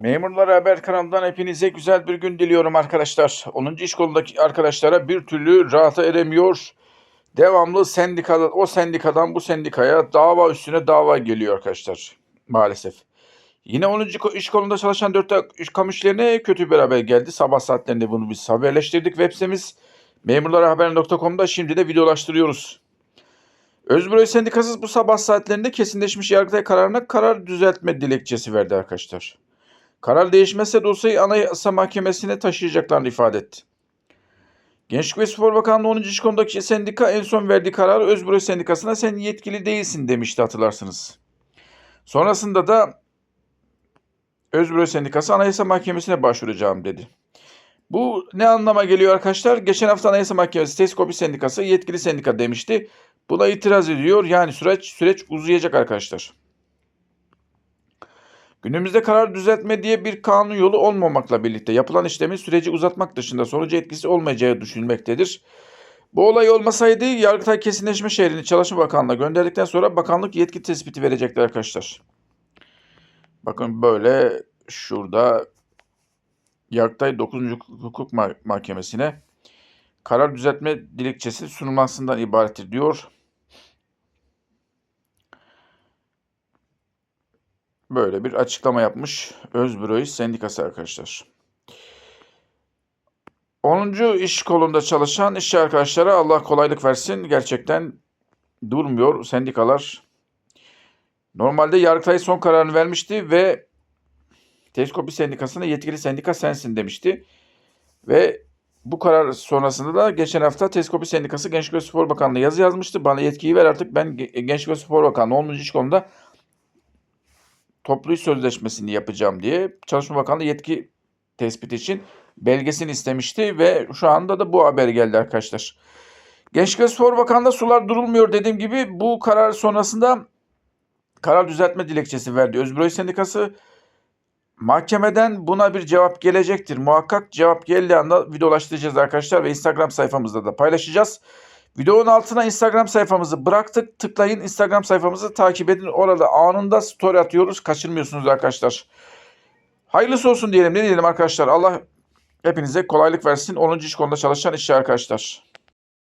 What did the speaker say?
Memurlar Haber kanalından hepinize güzel bir gün diliyorum arkadaşlar. 10. iş kolundaki arkadaşlara bir türlü rahata eremiyor. Devamlı sendikada, o sendikadan bu sendikaya dava üstüne dava geliyor arkadaşlar. Maalesef. Yine 10. ko- iş kolunda çalışan 4 iş kamu kötü bir haber geldi. Sabah saatlerinde bunu biz haberleştirdik web sitemiz. Memurlarhaber.com'da şimdi de videolaştırıyoruz. Özbüro Sendikası bu sabah saatlerinde kesinleşmiş Yargıtay kararına karar düzeltme dilekçesi verdi arkadaşlar. Karar değişmezse dosyayı Anayasa Mahkemesi'ne taşıyacaklarını ifade etti. Gençlik ve Spor Bakanlığı 10. İş konudaki sendika en son verdiği kararı Özbüro Sendikası'na sen yetkili değilsin demişti hatırlarsınız. Sonrasında da Özbüro Sendikası Anayasa Mahkemesi'ne başvuracağım dedi. Bu ne anlama geliyor arkadaşlar? Geçen hafta Anayasa Mahkemesi Teskopi Sendikası yetkili sendika demişti. Buna itiraz ediyor. Yani süreç süreç uzayacak arkadaşlar. Günümüzde karar düzeltme diye bir kanun yolu olmamakla birlikte yapılan işlemin süreci uzatmak dışında sonucu etkisi olmayacağı düşünülmektedir. Bu olay olmasaydı Yargıtay Kesinleşme Şehrini Çalışma Bakanlığı'na gönderdikten sonra bakanlık yetki tespiti verecekti arkadaşlar. Bakın böyle şurada Yargıtay 9. Hukuk Ma- Mahkemesi'ne karar düzeltme dilekçesi sunulmasından ibarettir diyor. Böyle bir açıklama yapmış Özbüro İş Sendikası arkadaşlar. 10. iş kolunda çalışan işçi arkadaşlara Allah kolaylık versin. Gerçekten durmuyor sendikalar. Normalde Yargıtay son kararını vermişti ve Teleskopi Sendikası'na yetkili sendika sensin demişti. Ve bu karar sonrasında da geçen hafta Teleskopi Sendikası Gençlik ve Spor Bakanlığı yazı yazmıştı. Bana yetkiyi ver artık ben Ge- Gençlik ve Spor Bakanlığı 10. iş kolunda toplu iş sözleşmesini yapacağım diye Çalışma Bakanlığı yetki tespit için belgesini istemişti ve şu anda da bu haber geldi arkadaşlar. Gençlik ve Spor Bakanlığı sular durulmuyor dediğim gibi bu karar sonrasında karar düzeltme dilekçesi verdi. Özbüro Sendikası mahkemeden buna bir cevap gelecektir. Muhakkak cevap geldiği anda videolaştıracağız arkadaşlar ve Instagram sayfamızda da paylaşacağız. Videonun altına Instagram sayfamızı bıraktık. Tıklayın Instagram sayfamızı takip edin. Orada anında story atıyoruz. Kaçırmıyorsunuz arkadaşlar. Hayırlısı olsun diyelim. Ne diyelim arkadaşlar? Allah hepinize kolaylık versin. 10. iş konuda çalışan işçi arkadaşlar.